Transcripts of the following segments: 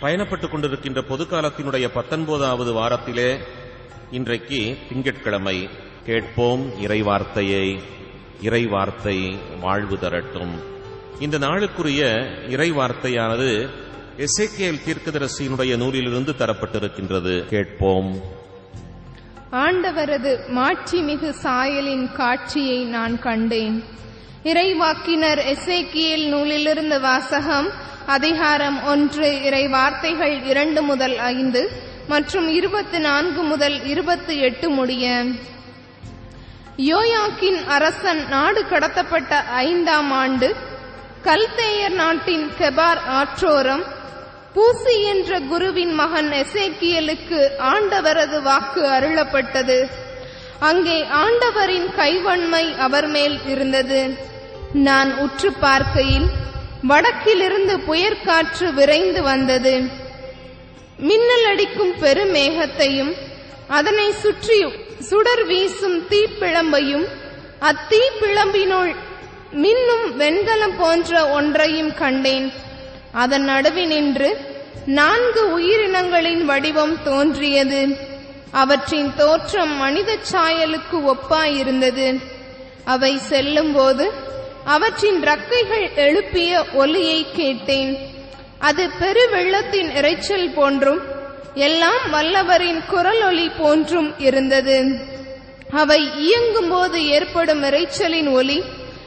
பயணப்பட்டுக் கொண்டிருக்கின்ற பொது காலத்தினுடைய பத்தொன்பதாவது வாரத்திலே இன்றைக்கு திங்கட்கிழமை கேட்போம் இறைவார்த்தையை இறைவார்த்தை வாழ்வு தரட்டும். இந்த நாளுக்குரிய இறைவார்த்தையானது எசேக்கியல் தீர்க்கதரசியினுடைய நூலிலிருந்து தரப்பட்டிருக்கின்றது. கேட்போம். ஆண்டவரது மாட்சிமிகு சாயலின் காட்சியை நான் கண்டேன். இறைவாக்கினர் எசேக்கியேல் நூலிலிருந்து வாசகம் அதிகாரம் ஒன்று இறை வார்த்தைகள் இரண்டு முதல் ஐந்து மற்றும் இருபத்தி நான்கு முதல் இருபத்தி எட்டு முடிய. யோயாக்கின் அரசன் நாடு கடத்தப்பட்ட ஐந்தாம் ஆண்டு கல்தேயர் நாட்டின் கெபார் ஆற்றோரம் பூசி என்ற குருவின் மகன் எசேக்கியலுக்கு ஆண்டவரது வாக்கு அருளப்பட்டது. அங்கே ஆண்டவரின் கைவன்மை அவர் மேல் இருந்தது. நான் உற்று பார்க்கையில் வடக்கிலிருந்து புயற்காற்று விரைந்து வந்தது. மின்னல் அடிக்கும் பெருமேகத்தையும் அதனை சுற்றி சுடர் வீசும் தீப்பிழம்பையும் அத்தீப்பிழம்பினுள் மின்னும் வெண்கலம் போன்ற ஒன்றையும் கண்டேன். அதன் நடுவினின்று நான்கு உயிரினங்களின் வடிவம் தோன்றியது. அவற்றின் தோற்றம் மனித சாயலுக்கு ஒப்பாயிருந்தது. அவை செல்லும்போது அவற்றின் ரக்கைகள் எழுப்பிய ஒலியை கேட்டேன். அது பெருவெள்ளத்தின் இரைச்சல் போன்றும் எல்லாம் வல்லவரின் குரலொலி போன்றும் இருந்தது. அவை இயங்கும்போது ஏற்படும் இரைச்சலின் ஒலி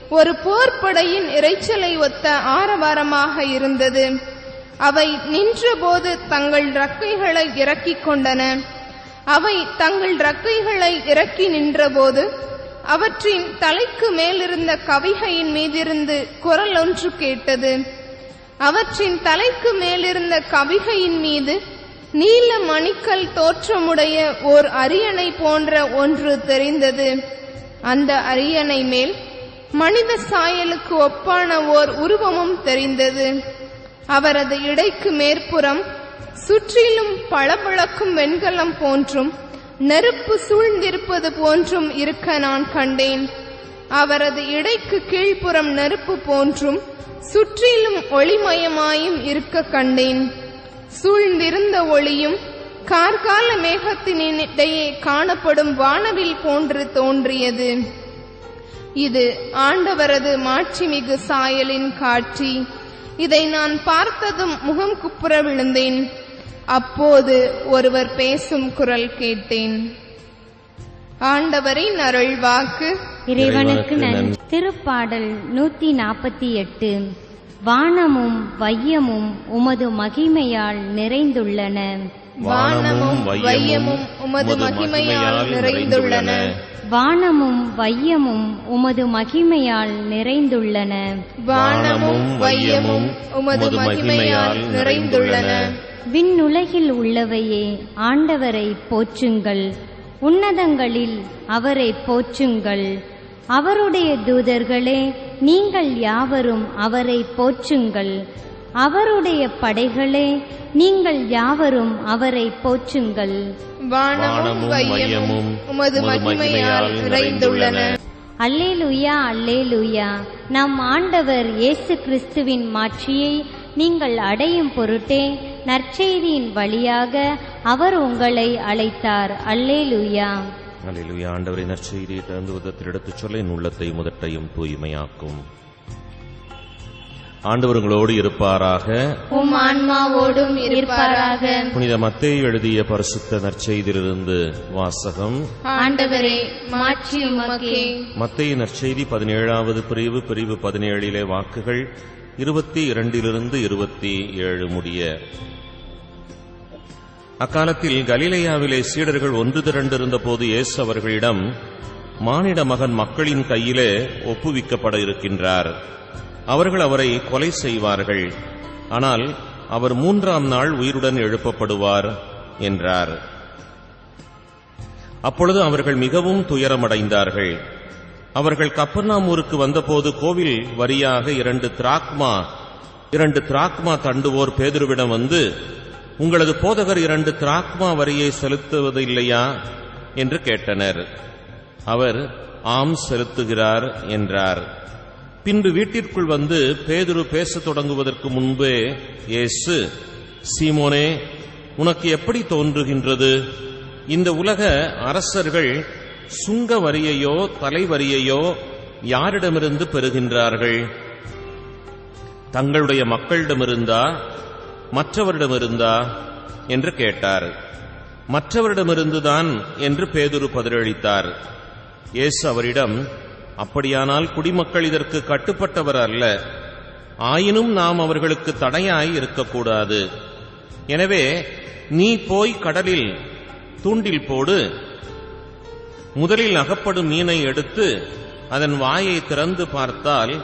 ஒரு போர்ப்படையின் இரைச்சலை ஒத்த ஆரவாரமாக இருந்தது. அவை நின்றபோது தங்கள் ரக்கைகளை இறக்கிக் கொண்டன. அவை தங்கள் ரக்கைகளை இறக்கி நின்றபோது அவற்றின் தலைக்கு மேலிருந்த கவிகையின் மீதிருந்து குரல் ஒன்று கேட்டது. அவற்றின் தலைக்கு மேலிருந்த கவிகையின் மீது நீல மணிக்கல் தோற்றமுடைய ஓர் அரியணை போன்ற ஒன்று தெரிந்தது. அந்த அரியணை மேல் மனித சாயலுக்கு ஒப்பான ஓர் உருவமும் தெரிந்தது. அவரது இடைக்கு மேற்புறம் சுற்றிலும் பளபளக்கும் வெண்கலம் போன்றும் நெருப்பு சூழ்ந்திருப்பது போன்றும் இருக்க நான் கண்டேன். அவரது இடைக்கு கீழ்ப்புறம் நெருப்பு போன்றும் சுற்றிலும் ஒளிமயமாயும் இருக்க கண்டேன். சூழ்ந்திருந்த ஒளியும் கார்கால மேகத்தினிடையே காணப்படும் வானவில் போன்று தோன்றியது. இது ஆண்டவரது மாட்சிமிகு சாயலின் காட்சி. இதை நான் பார்த்ததும் முகம் குப்புற விழுந்தேன். அப்போது ஒருவர் பேசும் குரல் கேட்டேன். ஆண்டவரின் அருள் வாக்கு இறைவனுக்கு நன்றி. திருப்பாடல் நூத்தி நாற்பத்தி எட்டு. வானமும் வையமும் உமது மகிமையால் நிறைந்துள்ளன. வானமும் வையமும் உமது மகிமையால் நிறைந்துள்ளன. வானமும் வையமும் உமது மகிமையால் நிறைந்துள்ளன. வானமும் வையமும் உமது மகிமையால் நிறைந்துள்ளன. விண்ணுலகில் உள்ளவையே ஆண்டவரை போற்றுங்கள். உன்னதங்களில் அவரை போற்றுங்கள். அவருடைய தூதர்களே நீங்கள் யாவரும் அவரை போற்றுங்கள். அவருடைய படைகளே நீங்கள் யாவரும் அவரை போற்றுங்கள். வானமும் வையமும் உமது மகிமையால் நிறைந்துள்ளன. அல்லேலூயா அல்லேலூயா. நம் ஆண்டவர் இயேசு கிறிஸ்துவின் மாட்சியை நீங்கள் அடையும் பொருட்டே நற்செய்தியின் வழியாக அவர் உங்களை அழைத்தார். அல்லேலூயா. அல்லேலூயா. ஆண்டவரை நற்செய்தியை திறந்து விதத்தில் எடுத்துச் சொல்ல என் உள்ளத்தை முதட்டையும் தூய்மையாக்கும். ஆண்டவர் உங்களோடு இருப்பாராக. உம் ஆன்மாவோடும் இருப்பாராக. புனித மத்தேயு எழுதிய பரிசுத்த நற்செய்தியிலிருந்து வாசகம். ஆண்டவரே நற்செய்தி பதினேழாவது பிரிவு பிரிவு பதினேழிலே வாக்குகள் இருபத்தி இரண்டிலிருந்து இருபத்தி ஏழு முடிய. அக்காலத்தில் கலிலேயாவிலே சீடர்கள் ஒன்று திரண்டிருந்த போது இயேசு அவர்களிடம் மானிட மகன் மக்களின் கையிலே ஒப்புவிக்கப்பட இருக்கின்றார். அவர்கள் அவரை கொலை செய்வார்கள். ஆனால் அவர் மூன்றாம் நாள் உயிருடன் எழுப்பப்படுவார் என்றார். அப்பொழுது அவர்கள் மிகவும் துயரமடைந்தார்கள். அவர்கள் கப்பர்நாமூருக்கு வந்தபோது கோவில் வரியாக இரண்டு திராக்மா இரண்டு திராக்மா தண்டுவோர் பேதுருவிடம் வந்து உங்களது போதகர் இரண்டு திராக்மா வரியை செலுத்துவது இல்லையா என்று கேட்டனர். அவர் ஆம் செலுத்துகிறார் என்றார். பின்பு வீட்டிற்குள் வந்து பேதுரு பேசத் தொடங்குவதற்கு முன்பே இயேசு சீமோனே உனக்கு எப்படி தோன்றுகின்றது? இந்த உலக அரசர்கள் சுங்க வரியையோ தலைவரியையோ யாரிடமிருந்து பெறுகின்றார்கள்? தங்களுடைய மக்களிடமிருந்தா மற்றவரிடமிருந்தா? என்று கேட்டார். மற்றவரிடமிருந்துதான் என்று பேதுரு பதிலளித்தார். இயேசு அவரிடம் அப்படியானால் குடிமக்கள் இதற்கு கட்டுப்பட்டவர் அல்ல. ஆயினும் நாம் அவர்களுக்கு தடையாய் இருக்கக்கூடாது. எனவே நீ போய் கடலில் தூண்டில் போடு. முதலில் அகப்படும் மீனை எடுத்து அதன் வாயை திறந்து பார்த்தால்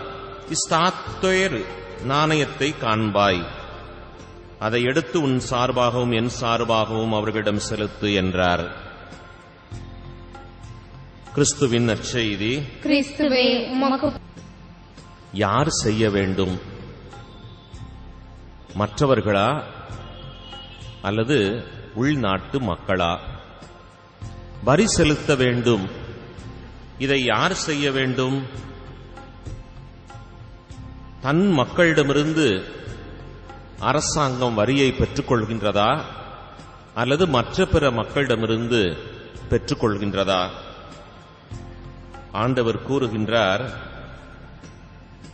இஸ்தாத்தேர் நாணயத்தை காண்பாய். அதை எடுத்து உன் சார்பாகவும் என் சார்பாகவும் அவர்களிடம் செலுத்து என்றார். கிறிஸ்துவின் நற்செய்தி. கிறிஸ்துவே யார் செய்ய வேண்டும்? மற்றவர்களா? அல்லது உள்நாட்டு மக்களா? வரி செலுத்த வேண்டும். இதை யார் செய்ய வேண்டும்? தன் மக்களிடமிருந்து அரசாங்கம் வரியை பெற்றுக்கொள்கின்றதா? அல்லது மற்ற பிற மக்களிடமிருந்து பெற்றுக்கொள்கின்றதா? ஆண்டவர் கூறுகின்றார்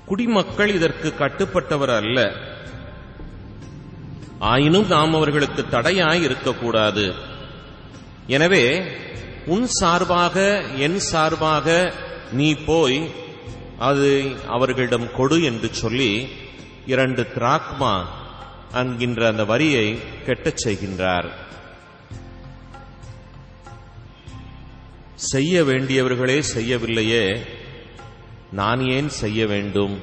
குடிமக்கள் இதற்கு கட்டுப்பட்டவர் அல்ல. ஆயினும் நாம் அவர்களுக்கு தடையாய் இருக்கக்கூடாது. எனவே உன் சார்பாக என் சார்பாக நீ போய் அது அவர்களிடம் கொடு என்று சொல்லி இரண்டு திராக்மா என்கின்ற அந்த வரியை கெட்டச் செய்கின்றார். செய்ய வேண்டியவர்களே செய்யவில்லையே நான் ஏன் செய்ய வேண்டும்?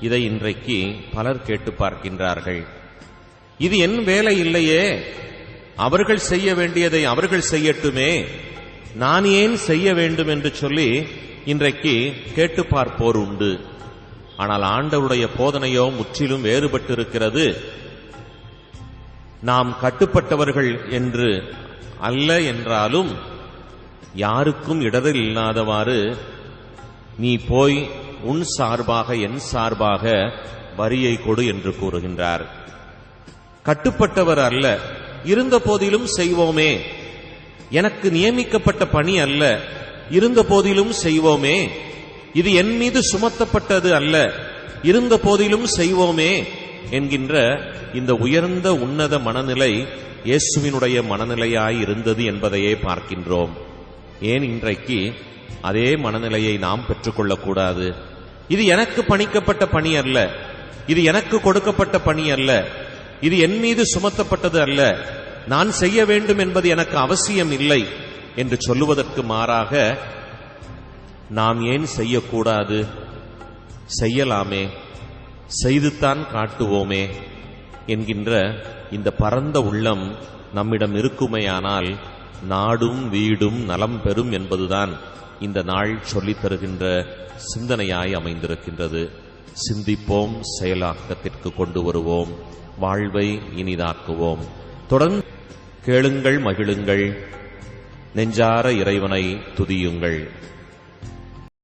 இதை இன்றைக்கு பலர் கேட்டு பார்க்கின்றார்கள். இது என் வேலை இல்லையே அவர்கள் செய்ய வேண்டியதை அவர்கள் செய்யட்டுமே நான் ஏன் செய்ய வேண்டும் என்று சொல்லி இன்றைக்கு கேட்டு பார்ப்போர் உண்டு. ஆனால் ஆண்டவருடைய போதனையோ முற்றிலும் வேறுபட்டிருக்கிறது. நாம் கட்டுப்பட்டவர்கள் என்று அல்ல என்றாலும் யாருக்கும் இடரில் இல்லாதவாறு நீ போய் உன் சார்பாக என் சார்பாக வரியை கொடு என்று கூறுகின்றார். கட்டுப்பட்டவர் அல்ல. இருந்த போதிலும் செய்வோமே. எனக்கு நியமிக்கப்பட்ட பணி அல்ல. இருந்த போதிலும் செய்வோமே. இது என் மீது சுமத்தப்பட்டது அல்ல. இருந்த போதிலும் செய்வோமே என்கின்ற இந்த உயர்ந்த உன்னத மனநிலை இயேசுவினுடைய மனநிலையாய் இருந்தது என்பதையே பார்க்கின்றோம். ஏன் இன்றைக்கு அதே மனநிலையை நாம் பெற்றுக்கொள்ளக்கூடாது? இது எனக்கு பணிக்கப்பட்ட பணி அல்ல. இது எனக்கு கொடுக்கப்பட்ட பணி அல்ல. இது என் மீது சுமத்தப்பட்டது அல்ல. நான் செய்ய வேண்டும் என்பது எனக்கு அவசியம் இல்லை என்று சொல்லுவதற்கு மாறாக நாம் ஏன் செய்யக்கூடாது? செய்யலாமே. செய்துத்தான் காட்டுவோமே என்கின்ற இந்த பரந்த உள்ளம் நம்மிடம் இருக்குமேயானால் நாடும் வீடும் நலம் பெறும் என்பதுதான் இந்த நாள் சொல்லித் தருகின்ற சிந்தனையாய் அமைந்திருக்கின்றது. சிந்திப்போம் செயலாக்கத்திற்கு கொண்டு வருவோம். வாழ்வை இனிதாக்குவோம். தொடர்ந்து கேளுங்கள் மகிழுங்கள். நெஞ்சார இறைவனை துதியுங்கள்.